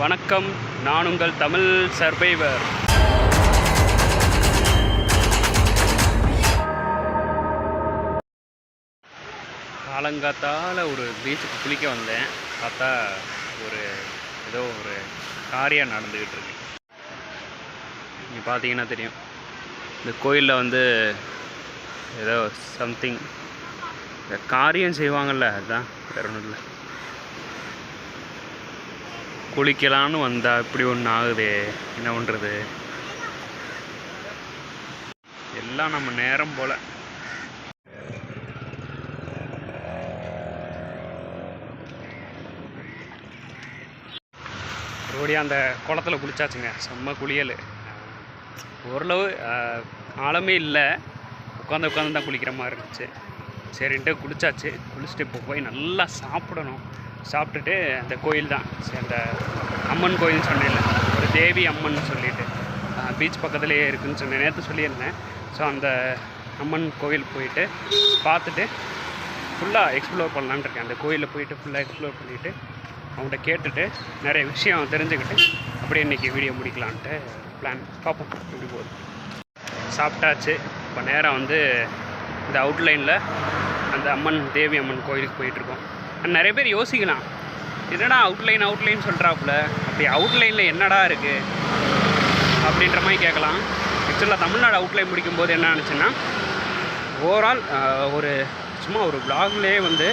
வணக்கம். நான் உங்கள் தமிழ் சர்வைவர். காலங்காத்தால் ஒரு பீச்சுக்கு குளிக்க வந்தேன். பார்த்தா ஒரு ஏதோ ஒரு காரியம் நடந்துக்கிட்டு இருக்கு. நீங்கள் பார்த்தீங்கன்னா தெரியும். இந்த கோயிலில் வந்து ஏதோ சம்திங் காரியம் செய்வாங்கள்ல அதுதான். வேற ஒன்றும் இல்லை. குளிக்கலான்னு வந்தா இப்படி ஒன்று ஆகுதே? என்ன பண்ணுறது எல்லாம் நம்ம நேரம் போல. மறுபடியும் அந்த குளத்துல குளிச்சாச்சுங்க. செம்ம குளியல். ஓரளவு ஆஹ், ஆழமே இல்லை. உட்காந்து உட்காந்து தான் குளிக்கிற மாதிரி இருந்துச்சு. சரின்ட்டு குளிச்சாச்சு. குளிச்சுட்டு இப்போ போய் நல்லா சாப்பிடணும். சாப்பிட்டுட்டு அந்த கோயில் தான். சரி, அந்த அம்மன் கோயில்னு சொன்னேன் ஒரு தேவி அம்மன் சொல்லிட்டு. பீச் பக்கத்துலேயே இருக்குதுன்னு சொன்னேன். நேற்று சொல்லியிருந்தேன். ஸோ அந்த அம்மன் கோயில் போயிட்டு பார்த்துட்டு ஃபுல்லாக எக்ஸ்ப்ளோர் பண்ணலான்னு இருக்கேன். அந்த கோயிலில் போயிட்டு ஃபுல்லாக எக்ஸ்ப்ளோர் பண்ணிவிட்டு அவங்கள்ட்ட கேட்டுட்டு நிறைய விஷயம் தெரிஞ்சுக்கிட்டு அப்படியே இன்றைக்கி வீடியோ முடிக்கலான்ட்டு பிளான் பார்ப்போம் எப்படி போகுது. சாப்பிட்டாச்சு. இப்போ நேரம் வந்து இந்த அவுட்லைனில் அந்த அம்மன் தேவி அம்மன் கோயிலுக்கு போயிட்டுருக்கோம் நிறைய பேர் யோசிக்கலாம். என்னடா அவுட்லைன் அவுட்லைன் சொல்கிறாப்புல அப்படி அவுட்லைனில் என்னடா இருக்குது அப்படின்ற மாதிரி கேட்கலாம். ஆக்சுவலாக தமிழ்நாடு அவுட்லைன் முடிக்கும்போது என்ன ஆனிச்சுன்னா ஓவரால் ஒரு சும்மா ஒரு பிளாக்லேயே வந்து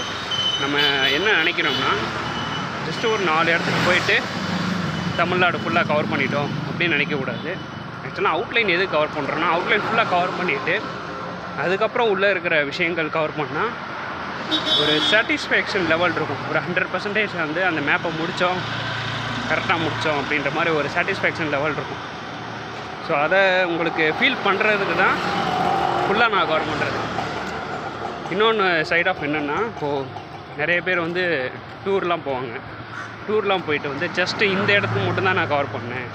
நம்ம என்ன நினைக்கிறோம்னா ஜஸ்ட்டு ஒரு நாலு இடத்துக்கு போயிட்டு தமிழ்நாடு ஃபுல்லாக கவர் பண்ணிட்டோம் அப்படின்னு நினைக்கக்கூடாது. ஆக்சுவலாக அவுட்லைன் எது கவர் பண்ணுறோன்னா அவுட்லைன் ஃபுல்லாக கவர் பண்ணிவிட்டு அதுக்கப்புறம் உள்ளே இருக்கிற விஷயங்கள் கவர் பண்ணால் ஒரு சாட்டிஸ்ஃபேக்ஷன் லெவல் இருக்கும். ஒரு ஹண்ட்ரட் பர்சன்டேஜ் வந்து அந்த மேப்பை முடித்தோம் கரெக்டாக முடித்தோம் அப்படின்ற மாதிரி ஒரு சாட்டிஸ்ஃபேக்ஷன் லெவல் இருக்கும். ஸோ அதை உங்களுக்கு ஃபீல் பண்ணுறதுக்கு தான் ஃபுல்லாக நான் கவர் பண்ணுறது இன்னொன்று சைட் ஆஃப் என்னென்னா இப்போது நிறைய பேர் வந்து டூர்லாம் போவாங்க. டூர்லாம் போயிட்டு வந்து ஜஸ்ட்டு இந்த இடத்துக்கு மட்டும்தான் நான் கவர் பண்ணேன்.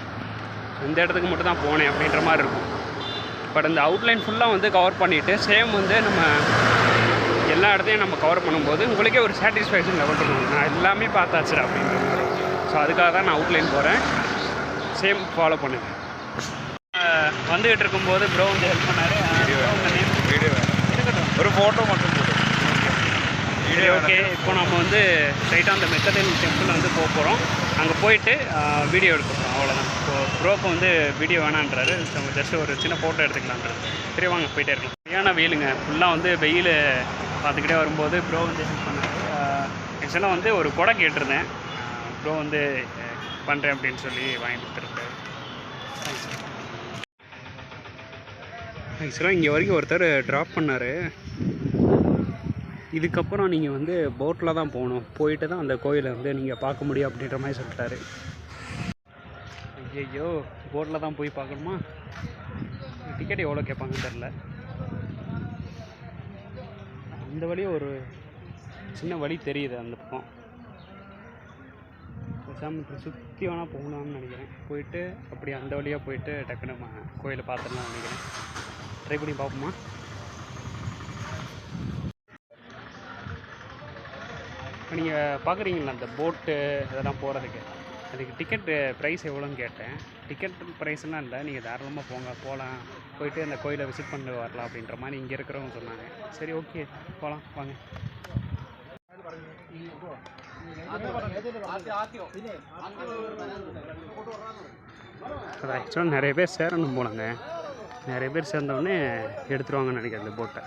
இந்த இடத்துக்கு மட்டும் தான் போனேன் அப்படின்ற மாதிரி இருக்கும். பட் இந்த அவுட்லைன் ஃபுல்லாக வந்து கவர் பண்ணிவிட்டு சேம் வந்து நம்ம எல்லா இடத்தையும் நம்ம கவர் பண்ணும்போது உங்களுக்கே ஒரு சாட்டிஸ்ஃபேக்ஷன் லெவல் இருக்கும். நான் எல்லாமே பார்த்தாச்சு அப்படின்ற மாதிரி. ஸோ அதுக்காக தான் நான் அவுட்லைன் போகிறேன் சேம் ஃபாலோ பண்ணுவேன் வந்துகிட்டு இருக்கும்போது ப்ரோ வந்து ஹெல்ப் பண்ணாரு. வீடியோ இருக்கட்டும். ஒரு ஃபோட்டோ மட்டும் சரி ஓகே இப்போ நம்ம வந்து ஸ்ட்ரைட்டாக அந்த மெத்தடின் டெம்பிள் வந்து போக போகிறோம் அங்கே போயிட்டு வீடியோ எடுக்க போகிறோம் அவ்வளோதான் இப்போ ப்ரோக்கு வந்து வீடியோ வேணான்றாரு. நம்ம ஜஸ்ட் ஒரு சின்ன ஃபோட்டோ எடுத்துக்கலான்றாரு. சரி வாங்க போயிட்டே இருக்கலாம். சரியான வெயிலுங்க. ஃபுல்லாக வந்து வெயில் பார்த்துக்கிட்டே வரும்போது ப்ரோ வந்து பண்ணாரு? ஆக்சுவலாக வந்து ஒரு குடை கேட்டிருந்தேன். ப்ரோ வந்து பண்ணுறேன் அப்படின்னு சொல்லி வாங்கி கொடுத்துருக்காரு ஆக்சுவலாக இங்கே வரைக்கும் ஒருத்தர் ட்ராப் பண்ணார். இதுக்கப்புறம் நீங்கள் வந்து போட்டில் தான் போகணும். போயிட்டு தான் அந்த கோயிலை வந்து நீங்கள் பார்க்க முடியும் அப்படின்ற மாதிரி சொல்லிட்டாரு. ஐயோ போட்டில் தான் போய் பார்க்கணுமா? டிக்கெட் எவ்வளோ கேட்பாங்கன்னு தெரில அந்த வழியும் ஒரு சின்ன வழி தெரியுது அந்த பக்கம். எக்ஸாம்பிள் சுற்றி வேணால் போகலாம்னு நினைக்கிறேன். போயிட்டு அப்படி அந்த வழியாக போயிட்டு டக்குன்னு கோயிலை பார்த்துடலாம் நினைக்கிறேன். ட்ரை பண்ணி பார்ப்போமா? இப்போ நீங்கள் பார்க்குறீங்களா அந்த போட்டு இதெல்லாம் போகிறதுக்கு அதுக்கு டிக்கெட்டு ப்ரைஸ் எவ்வளோன்னு கேட்டேன். டிக்கெட் ப்ரைஸ்லாம் இல்லை நீங்கள் தாராளமாக போங்க போகலாம் போயிட்டு அந்த கோயிலை விசிட் பண்ணி வரலாம் அப்படின்ற மாதிரி இங்கே இருக்கிறவங்க சொன்னாங்க. சரி ஓகே போகலாம் வாங்க. அது ஆக்சுவலாக நிறைய பேர் சேரணும் போனாங்க நிறைய பேர் சேர்ந்தவொடனே எடுத்துருவாங்கன்னு நினைக்கிறேன் அந்த போட்டை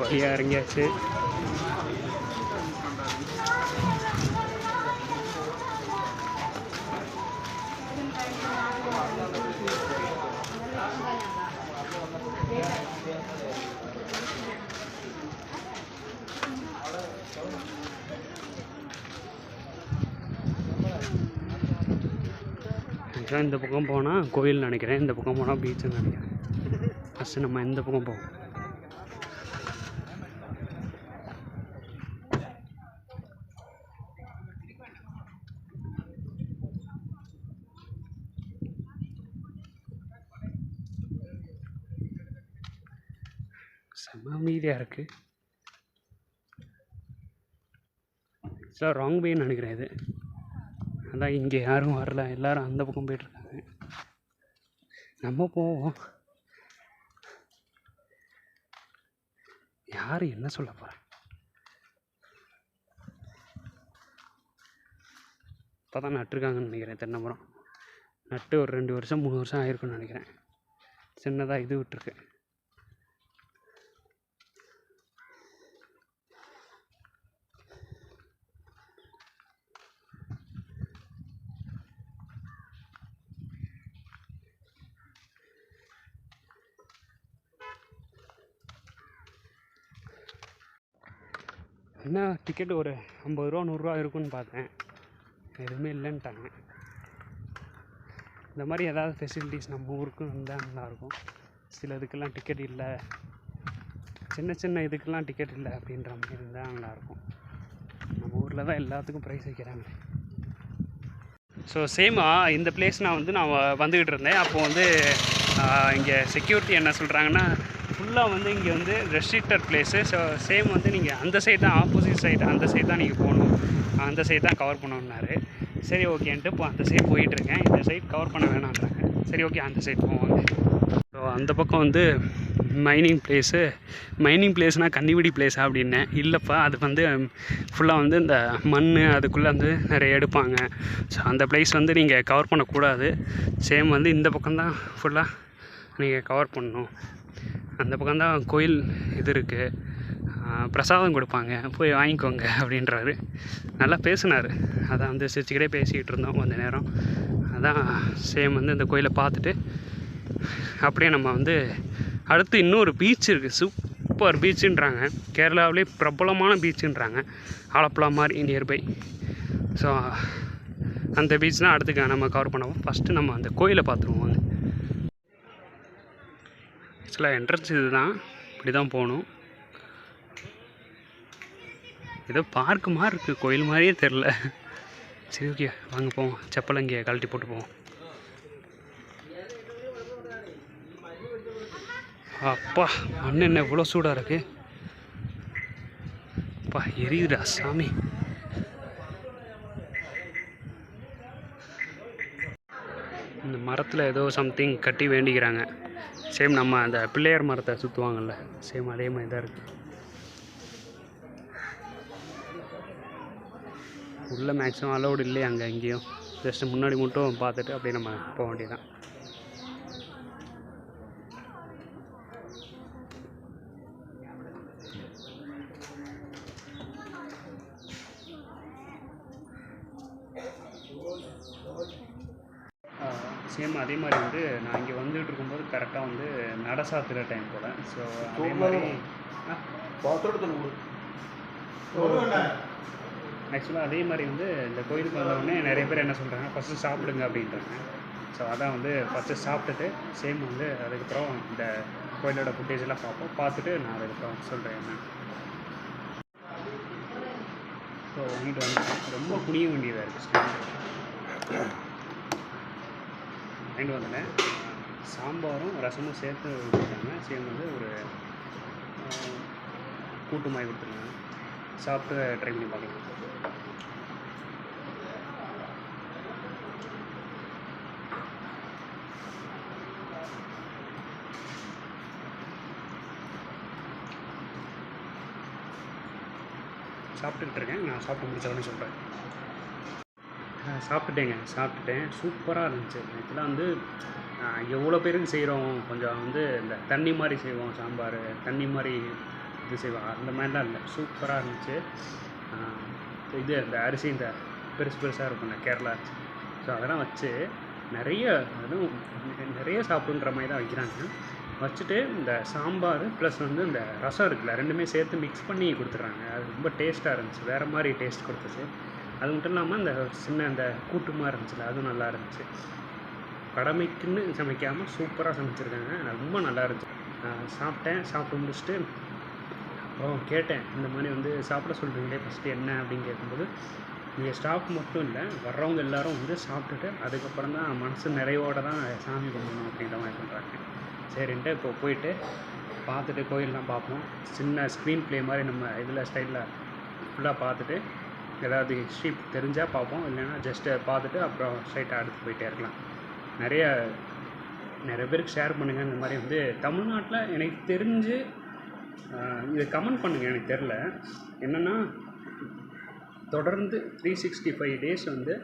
வழியாக இறங்கியாச்சு ஆக்சுவலாக இந்த பக்கம் போனால் கோயில் நினைக்கிறேன். இந்த பக்கம் போனால் பீச்சுன்னு நினைக்கிறேன். ஃபஸ்ட்டு நம்ம இந்த பக்கம் போவோம். செம்ம அமைதியாக இருக்குது ஆக்சுவலாக ராங் வேன்னு நினைக்கிறேன் இது. அதான் இங்கே யாரும் வரல. எல்லாரும் அந்த பக்கம் போயிட்டுருக்காங்க. நம்ம போவோம். யார் என்ன சொல்ல போகிறா இப்போ தான் நட்டுருக்காங்கன்னு நினைக்கிறேன் தென்னை மரம் நட்டு ஒரு ரெண்டு வருஷம் மூணு வருஷம் ஆயிருக்குன்னு நினைக்கிறேன். சின்னதாக இது விட்டுருக்கு என்ன டிக்கெட் ஒரு ஐம்பது ரூபா நூறுரூவா இருக்குன்னு பார்த்தேன். எதுவுமே இல்லைன்ட்டாங்க. இந்த மாதிரி ஏதாவது ஃபெசிலிட்டிஸ் நம்ம ஊருக்கும் இருந்தால் நல்லாயிருக்கும். சில இதுக்கெல்லாம் டிக்கெட் இல்லை. சின்ன சின்ன இதுக்கெல்லாம் டிக்கெட் இல்லை அப்படின்ற மாதிரி இருந்தால் நல்லாயிருக்கும். நம்ம ஊரில் தான் எல்லாத்துக்கும் ப்ரைஸ் வைக்கிறாங்க. ஸோ சேமாக இந்த பிளேஸ் நான் வந்து நான் வ- வந்துக்கிட்டு இருந்தேன். அப்போது வந்து இங்கே செக்யூரிட்டி என்ன சொல்கிறாங்கன்னா ஃபுல்லாக வந்து இங்கே வந்து ரெஸ்ட்ரிக்டட் பிளேஸு ஸோ சேம் வந்து நீங்கள் அந்த சைடு தான் ஆப்போசிட் சைடு அந்த சைடு தான் நீங்கள் போகணும். அந்த சைடு தான் கவர் பண்ணணுன்னாரு சரி ஓகேன்ட்டு இப்போ அந்த சைடு போயிட்டுருக்கேன் இந்த சைடு கவர் பண்ண வேணான்றாங்க. சரி ஓகே அந்த சைடு போவாங்க ஸோ அந்த பக்கம் வந்து மைனிங் பிளேஸு மைனிங் பிளேஸ்னால் கன்னிவிடி பிளேஸா அப்படின்னேன் இல்லைப்பா. அது வந்து ஃபுல்லாக வந்து இந்த மண் அதுக்குள்ளே வந்து நிறைய எடுப்பாங்க. ஸோ அந்த பிளேஸ் வந்து நீங்கள் கவர் பண்ணக்கூடாது. சேம் வந்து இந்த பக்கம்தான் ஃபுல்லாக நீங்கள் கவர் பண்ணணும். அந்த பக்கம்தான் கோயில் இது இருக்குது பிரசாதம் கொடுப்பாங்க. போய் வாங்கிக்கோங்க அப்படின்றாரு. நல்லா பேசினார். அதான் வந்து சிரிச்சுக்கிட்டே பேசிக்கிட்டு இருந்தோம் கொஞ்ச நேரம். அதான் சேம் வந்து இந்த கோயிலை பார்த்துட்டு அப்படியே நம்ம வந்து அடுத்து இன்னொரு பீச் இருக்குது சூப்பர் பீச்சுன்றாங்க கேரளாவிலே பிரபலமான பீச்சுன்றாங்க ஆலப்புழா மாதிரி நியர்பை. ஸோ அந்த பீச் தான் அடுத்துக்கு நம்ம கவர் பண்ணுவோம் ஃபஸ்ட்டு நம்ம அந்த கோயிலை பார்த்துருவோம். வந்து ஆக்சுவலாக என்ட்ரன்ஸ் இது தான் இப்படி தான் போகணும். ஏதோ பார்க் மாதிரி இருக்குது கோயில் மாதிரியே தெரில சரி ஓகே வாங்க போவோம். செப்பல் இங்கே கழட்டி போட்டு போவோம். அப்பா மண் என்ன இவ்வளோ சூடாக இருக்கு. அப்பா எரியுதுடா சாமி. இந்த மரத்தில் ஏதோ சம்திங் கட்டி வேண்டிக்கிறாங்க. சேம் நம்ம அந்த பிள்ளையார் மரத்தை சுற்றுவாங்கல்ல சேம் அதே மாதிரி தான் இருக்குது உள்ளே மேக்ஸிமம் அலௌடு இல்லையே அங்கே எங்கேயும். ஜஸ்ட் முன்னாடி மட்டும் பார்த்துட்டு அப்படியே நம்ம போக வேண்டியதான் சேம் அதே மாதிரி வந்து நான் இங்கே வந்துட்டு இருக்கும்போது கரெக்டாக வந்து நட சாத்துற டைம் போல். ஸோ அதே மாதிரி ஆக்சுவலாக அதே மாதிரி வந்து இந்த கோயிலுக்கு வந்தவுடனே நிறைய பேர் என்ன சொல்கிறாங்க ஃபஸ்ட்டு சாப்பிடுங்க அப்படின்றாங்க. ஸோ அதான் வந்து ஃபஸ்ட்டு சாப்பிட்டுட்டு சேம் வந்து அதுக்கப்புறம் இந்த கோயிலோட ஃபுட்டேஜ் எல்லாம் பார்ப்போம். பார்த்துட்டு நான் அதுக்கப்புறம் சொல்கிறேன் என்ன. ஸோ வாங்கிட்டு வந்துட்டேன் ரொம்ப குனிய வேண்டியதாக இருக்குது வாங்கிட்டு வந்தேன். சாம்பாரும் ரசமும் சேர்த்து கொடுத்துருக்காங்க சேம் வந்து ஒரு கூட்டு மாதிரி கொடுத்துருக்காங்க. சாப்பிட்டு ட்ரை பண்ணி பார்க்கலாம். சாப்பிட்டுக்கிட்டு இருக்கேன். நான் சாப்பிட்டு முடிச்சவனே சொல்கிறேன் சாப்பிட்டுட்டேங்க சாப்பிட்டுட்டேன். சூப்பராக இருந்துச்சு. ஆக்சுவலாக வந்து எவ்வளோ பேருக்கு செய்கிறோம் கொஞ்சம் வந்து இந்த தண்ணி மாதிரி செய்வோம் சாம்பார் தண்ணி மாதிரி இது செய்வோம். அந்த மாதிரிலாம் இல்லை. சூப்பராக இருந்துச்சு. இது இந்த அரிசி இந்த பெருசு பெருசாக இருக்கும் இந்த கேரளா அரிசி. ஸோ அதெல்லாம் வச்சு நிறைய அதுவும் நிறைய சாப்பிடுன்ற மாதிரி தான் வைக்கிறாங்க. வச்சுட்டு இந்த சாம்பார் ப்ளஸ் வந்து இந்த ரசம் இருக்குல்ல ரெண்டுமே சேர்த்து மிக்ஸ் பண்ணி கொடுத்துட்றாங்க. அது ரொம்ப டேஸ்ட்டாக இருந்துச்சு. வேறு மாதிரி டேஸ்ட் கொடுத்துச்சு. அது மட்டும் இல்லாமல் இந்த சின்ன அந்த கூட்டுமாக இருந்துச்சுல அதுவும் நல்லா இருந்துச்சு. கடமைக்குன்னு சமைக்காமல் சூப்பராக சமைச்சிருக்காங்க. ரொம்ப நல்லா இருந்துச்சு. நான் சாப்பிட்டேன் சாப்பிட்டு முடிச்சுட்டு அப்புறம் கேட்டேன் இந்த மாதிரி வந்து சாப்பிட சொல்கிறீங்களே ஃபஸ்ட்டு என்ன அப்படின்னு கேட்கும்போது இங்கே ஸ்டாஃப் மட்டும் இல்லை வர்றவங்க எல்லாரும் வந்து சாப்பிட்டுட்டு அதுக்கப்புறம் தான் மனசு நிறைவோடு தான் சாமி கும்பிடணும் அப்படின்ற மாதிரி சொல்கிறாங்க சரின்ட்டு இப்போ போயிட்டு பார்த்துட்டு கோயிலெலாம் பார்ப்போம். சின்ன ஸ்க்ரீன் ப்ளே மாதிரி நம்ம இதில் ஸ்டைலில் ஃபுல்லாக பார்த்துட்டு ஏதாவது ஹிஸ்ட்ரி தெரிஞ்சால் பார்ப்போம். இல்லைன்னா ஜஸ்ட்டு பார்த்துட்டு அப்புறம் ஸ்ட்ரைட்டாக அடுத்து போயிட்டே இருக்கலாம். நிறைய நிறைய பேருக்கு ஷேர் பண்ணுங்கள் இந்த மாதிரி வந்து தமிழ்நாட்டில் எனக்கு தெரிஞ்சு இதை கமெண்ட் பண்ணுங்கள் எனக்கு தெரில என்னென்னா தொடர்ந்து த்ரீ சிக்ஸ்டி ஃபைவ் டேஸ் வந்து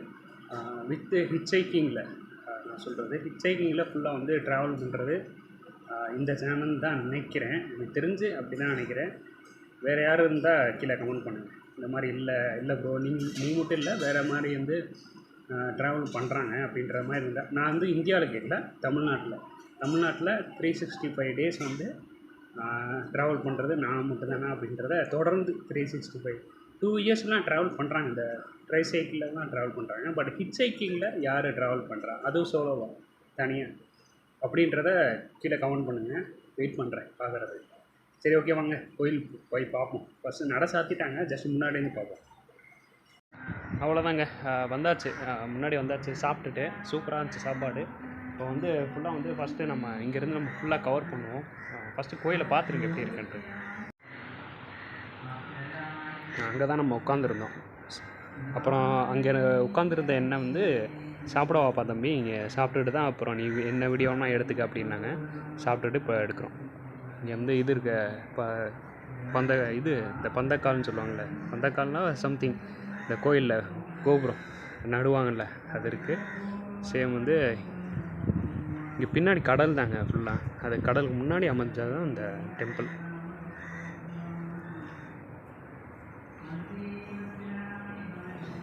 வித்து ஹிட்சைக்கிங்கில் நான் சொல்கிறது ஹிச்சைக்கிங்கில் ஃபுல்லாக வந்து ட்ராவல் பண்ணுறது இந்த சேனல் தான் நினைக்கிறேன். எனக்கு தெரிஞ்சு அப்படி தான் நினைக்கிறேன். வேறு யாரும் இருந்தால் கீழே கமெண்ட் பண்ணுங்கள் இந்த மாதிரி இல்லை இல்லை ப்ரோ நீங்கள் நீ மட்டும் இல்லை வேறு மாதிரி வந்து ட்ராவல் பண்ணுறாங்க அப்படின்ற மாதிரி இருந்தால் நான் வந்து இந்தியாவில் கேட்கல தமிழ்நாட்டில். தமிழ்நாட்டில் த்ரீ சிக்ஸ்டி ஃபைவ் டேஸ் வந்து ட்ராவல் பண்ணுறது நான் மட்டும்தானா அப்படின்றத தொடர்ந்து த்ரீ சிக்ஸ்டி ஃபைவ் டூ இயர்ஸ்லாம் ட்ராவல் பண்ணுறாங்க இந்த ட்ரை சைக்கிளில் ட்ராவல் பண்ணுறாங்க பட் ஹிட் சைக்கிளில் யார் ட்ராவல் பண்ணுறா அதுவும் சோலோவா தனியாக அப்படின்றத கீழே கமெண்ட் பண்ணுங்கள் வெயிட் பண்ணுறேன் பார்க்குறது சரி ஓகே வாங்க. கோயில் போய் பார்ப்போம். ஃபஸ்ட்டு நட சாத்திட்டாங்க. ஜஸ்ட் முன்னாடிலேருந்து பார்ப்போம். அவ்வளோதாங்க வந்தாச்சு. முன்னாடி வந்தாச்சு. சாப்பிட்டுட்டு சூப்பராக இருந்துச்சு சாப்பாடு. இப்போ வந்து ஃபுல்லாக வந்து ஃபஸ்ட்டு நம்ம இங்கேருந்து நம்ம ஃபுல்லாக கவர் பண்ணுவோம். ஃபஸ்ட்டு கோயிலை பார்த்துருங்க எப்படி இருக்குன்ட்டு. அங்கே தான் நம்ம உட்காந்துருந்தோம் அப்புறம் அங்கே உட்காந்துருந்த என்ன வந்து சாப்பிட வாப்பா தம்பி இங்கே சாப்பிட்டுட்டு தான் அப்புறம் நீ என்ன வீடியோனா எடுத்துக்க அப்படின்னாங்க. சாப்பிட்டுட்டு இப்போ எடுக்கிறோம். இங்கே வந்து இது இருக்க ப பந்த இது இந்த பந்தக்கால்னு சொல்லுவாங்கள்ல பந்தக்கால்னா சம்திங் இந்த கோயிலில் கோபுரம் நடுவாங்கல்ல அது இருக்குது சேம் வந்து இங்கே பின்னாடி கடல் தாங்க ஃபுல்லாக அது கடலுக்கு முன்னாடி அமைஞ்சது தான் இந்த டெம்பிள்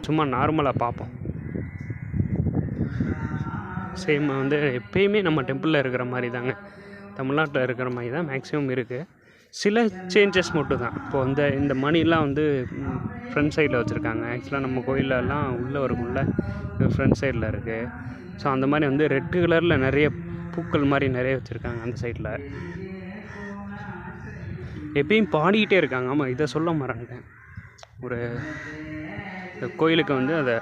சும்மா நார்மலாக பார்ப்போம். சேம் வந்து எப்பயுமே நம்ம டெம்பிளில் இருக்கிற மாதிரி தாங்க. தமிழ்நாட்டில் இருக்கிற மாதிரி தான் மேக்ஸிமம் இருக்குது சில சேஞ்சஸ் மட்டும் தான் இப்போ வந்து இந்த மணிலாம் வந்து ஃப்ரண்ட் சைடில் வச்சுருக்காங்க. ஆக்சுவலாக நம்ம கோயிலெல்லாம் உள்ளே வரும்ல ஃப்ரண்ட் சைடில் இருக்குது ஸோ அந்த மாதிரி வந்து ரெட்டு கலரில் நிறைய பூக்கள் மாதிரி நிறைய வச்சுருக்காங்க அந்த சைடில் எப்பயும் பாடிக்கிட்டே இருக்காங்க. ஆமாம் இதை சொல்ல மறந்துட்டேன். ஒரு கோயிலுக்கு வந்து அதை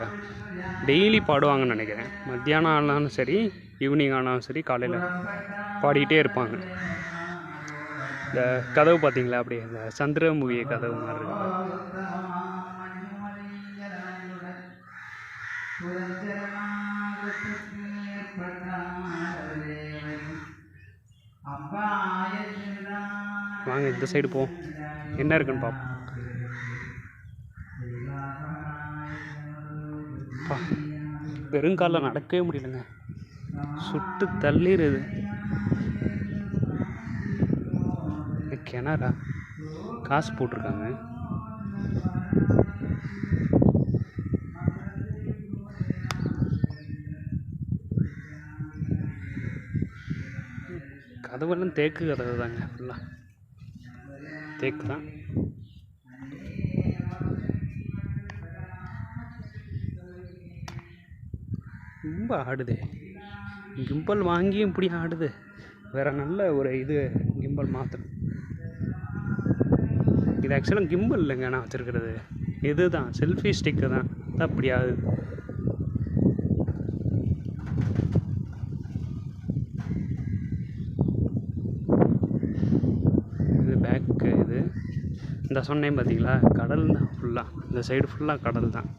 டெய்லி பாடுவாங்கன்னு நினைக்கிறேன். மத்தியானம் ஆனாலும் சரி ஈவினிங் ஆனாலும் சரி காலையில் பாடிக்கிட்டே இருப்பாங்க. இந்த கதவு பார்த்தீங்களா? அப்படியே இந்த சந்திர கதவு மாதிரி வாங்க இந்த சைடு போவோம். என்ன இருக்குன்னு பார்ப்போம் அப்பா, நடக்கவே முடியலங்க. சுட்டு தள்ளிடுது இது கிணறா? காசு போட்டிருக்காங்க. கதவெல்லாம் தேக்கு கதவு தாங்க ஃபுல்லாக தேக்கு தான். ரொம்ப ஆடுதே. கிம்பல் வாங்கியும் இப்படி ஆடுது. வேறு நல்ல ஒரு இது கிம்பல் மாற்றணும் இது ஆக்சுவலாக கிம்பல் இல்லைங்க நான் வச்சுருக்கிறது. இது தான் செல்ஃபி ஸ்டிக்கு தான் அப்படி ஆகுது. இது பேக்கு இது. இந்த சொன்னேன் பார்த்தீங்களா கடல் தான் ஃபுல்லாக இந்த சைடு ஃபுல்லாக கடல் தான்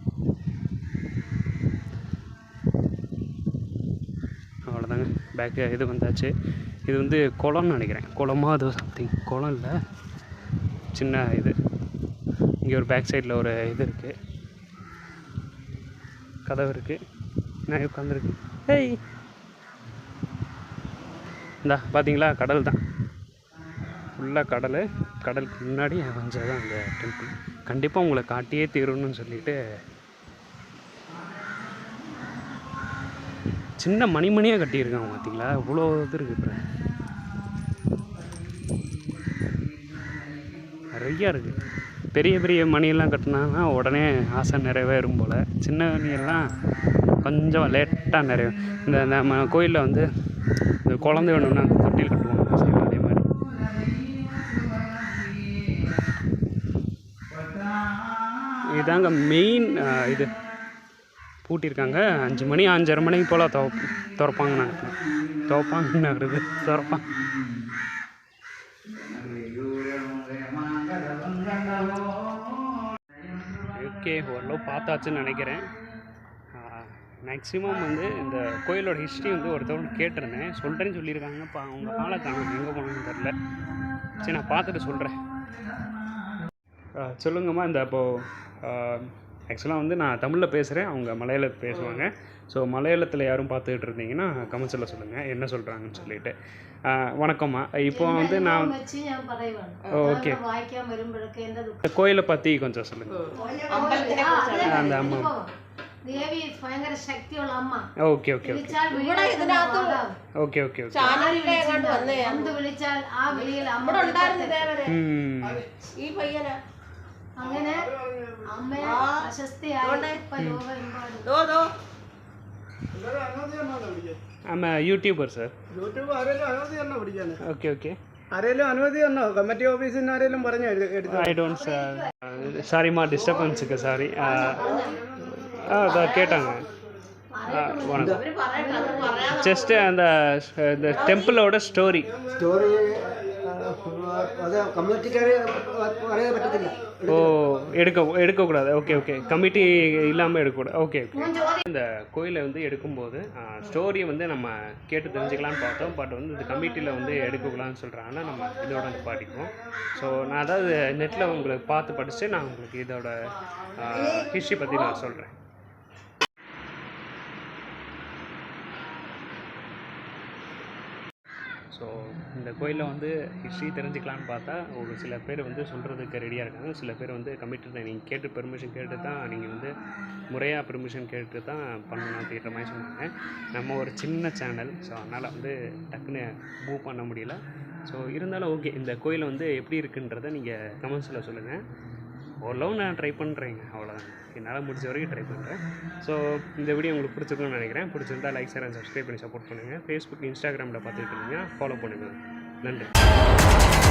அவ்வளோதாங்க பேக்கு இது வந்தாச்சு. இது வந்து குளம்னு நினைக்கிறேன். குளமா அது சம்திங் குளம் இல்லை. சின்ன இது. இங்கே ஒரு பேக் சைடில் ஒரு இது இருக்குது கதவு இருக்குது நான் உட்காந்துருக்கு ஏய் இந்தா பார்த்தீங்களா கடல் தான். ஃபுல்லாக கடல். கடலுக்கு முன்னாடி அமைஞ்சது தான் அந்த டெம்பிள் கண்டிப்பாக உங்களை காட்டியே தீரணும்னு சொல்லிவிட்டு சின்ன மணிமணியாக கட்டியிருக்காங்க பார்த்தீங்களா? இவ்வளோ இது இருக்குது இப்போ நிறையா இருக்குது பெரிய பெரிய மணியெல்லாம் கட்டினாங்கன்னா உடனே ஆசை நிறைவேறும் போல். சின்ன மணியெல்லாம் கொஞ்சம் லேட்டாக நிறைய இந்த நம்ம கோயிலில் வந்து இந்த குழந்தை வேணும்னா அந்த தொட்டில் கட்டுவாங்க அதே மாதிரி. இதாங்க மெயின் இது. பூட்டியிருக்காங்க அஞ்சு மணி அஞ்சரை மணிக்கு போல் துவ திறப்பாங்கன்னு நினைக்கிறேன். துவப்பாங்க வருது திறப்பாங்க. ஓகே ஓரளவு பார்த்தாச்சுன்னு நினைக்கிறேன். மேக்ஸிமம் வந்து இந்த கோயிலோட ஹிஸ்ட்ரி வந்து ஒருத்தவங்க கேட்டிருந்தேன். சொல்கிறேன்னு சொல்லியிருக்காங்க. இப்போ அவங்க ஆளை காணும். எங்கே போகணுன்னு தெரில சரி நான் பார்த்துட்டு சொல்கிறேன் சொல்லுங்கம்மா இந்த இப்போது ஆக்சுவலாக வந்து நான் தமிழில் பேசுகிறேன் அவங்க மலையாளத்தில் பேசுவாங்க ஸோ மலையாளத்தில் யாரும் பார்த்துக்கிட்டு இருந்தீங்கன்னா கமெண்ட்ஸில் சொல்லுங்கள் என்ன சொல்கிறாங்கன்னு சொல்லிட்டு ആ, വണക്കമ്മ ഇപ്പോൾ வந்து நான் വെച്ച് ഞാൻ പറയുവാണ് ഓക്കെ അത് വായിക്കാൻ വരുമ്പോഴൊക്കെ എന്റെ ദുഃഖം இந்த கோயிலை பற்றி கொஞ்சம் சொல்லுங்கள் ആ, അതെ, அந்த അമ്മ. അനുഭവം. ദേവി ഭയങ്കര ശക്തിയുള്ള അമ്മ ഓക്കെ ഓക്കെ ഓക്കെ വിളിച്ചാൽ വിളിക്കുന്ന മാതാവ്. ഓക്കെ ഓക്കെ ഓക്കെ ആര് വിളിച്ചാലും എന്ത് വിളിച്ചാൽ ആ വിളിയിൽ അമ്മ വെളിപ്പെട്ടു. ഈ പയ്യനാ അങ്ങനെ അമ്മയെ പ്രശസ്തിയായി ഇപ്പൊ ലോകമെമ്പാടും ദോ ദോ ആമ യൂട്യൂബർ സർ യൂട്യൂബ് ആരെങ്കിലും അനുമതി തന്നോ പിടിക്കാൻ ഓക്കെ ഓക്കെ ആരെങ്കിലും അനുമതി തന്നോ കമ്മിറ്റി ഓഫീസിൽ നിന്ന് ആരെങ്കിലും പറഞ്ഞു എടുത്തു ஐ டோன்ட் சாரிம்மா டிஸ்டர்பன்ஸுக்கு சாரி ஆ அதை கேட்டாங்க ஆ, வணக்கம் ஜஸ்ட் அந்த இந்த டெம்பிளோட ஸ்டோரி സ്റ്റോറി ஓ எடுக்க எடுக்கக்கூடாது. ஓகே ஓகே கமிட்டி இல்லாமல் எடுக்கக்கூடாது. ஓகே ஓகே இந்த கோயிலை வந்து எடுக்கும்போது ஸ்டோரியை வந்து நம்ம கேட்டு தெரிஞ்சுக்கலாம்னு பார்த்தோம். பட் வந்து இந்த கமிட்டியில் வந்து எடுக்கக்கூடாதுன்னு சொல்கிறாங்கன்னா நம்ம இதோட வந்து பாடிக்குவோம். ஸோ நான் அதாவது நெட்டில் உங்களுக்கு பார்த்து படிச்சுட்டு நான் உங்களுக்கு இதோட ஹிஸ்ட்ரி பற்றி நான் சொல்கிறேன் ஸோ இந்த கோயிலில் வந்து ஹிஸ்ட்ரி தெரிஞ்சுக்கலான்னு பார்த்தா ஒரு சில பேர் வந்து சொல்கிறதுக்கு ரெடியாக இருக்காங்க. சில பேர் வந்து கமிட்டட் நீங்கள் கேட்டு பெர்மிஷன் கேட்டு தான் நீங்கள் வந்து முறையாக பெர்மிஷன் கேட்டு தான் பண்ணணும் அப்படின்ற மாதிரி சொன்னாங்க. நம்ம ஒரு சின்ன சேனல் ஸோ அதனால் வந்து டக்குன்னு மூவ் பண்ண முடியல. ஸோ இருந்தாலும் ஓகே இந்த கோயில் வந்து எப்படி இருக்குன்றதை நீங்கள் கமெண்ட்ஸில் சொல்லுங்கள் ஓரளவு நான் ட்ரை பண்ணுறேங்க அவ்வளோதான் என்னால் முடிஞ்ச வரைக்கும் ட்ரை பண்ணுறேன் ஸோ இந்த வீடியோ உங்களுக்கு பிடிச்சிருக்கும்னு நினைக்கிறேன். பிடிச்சிருந்தா லைக் ஷேர் அண்ட் சப்ஸ்கிரைப் பண்ணி சப்போர்ட் பண்ணுங்கள் ஃபேஸ்புக் இன்ஸ்டாகிராமில் பார்த்துட்டு ஃபாலோ பண்ணுங்கள் நன்றி.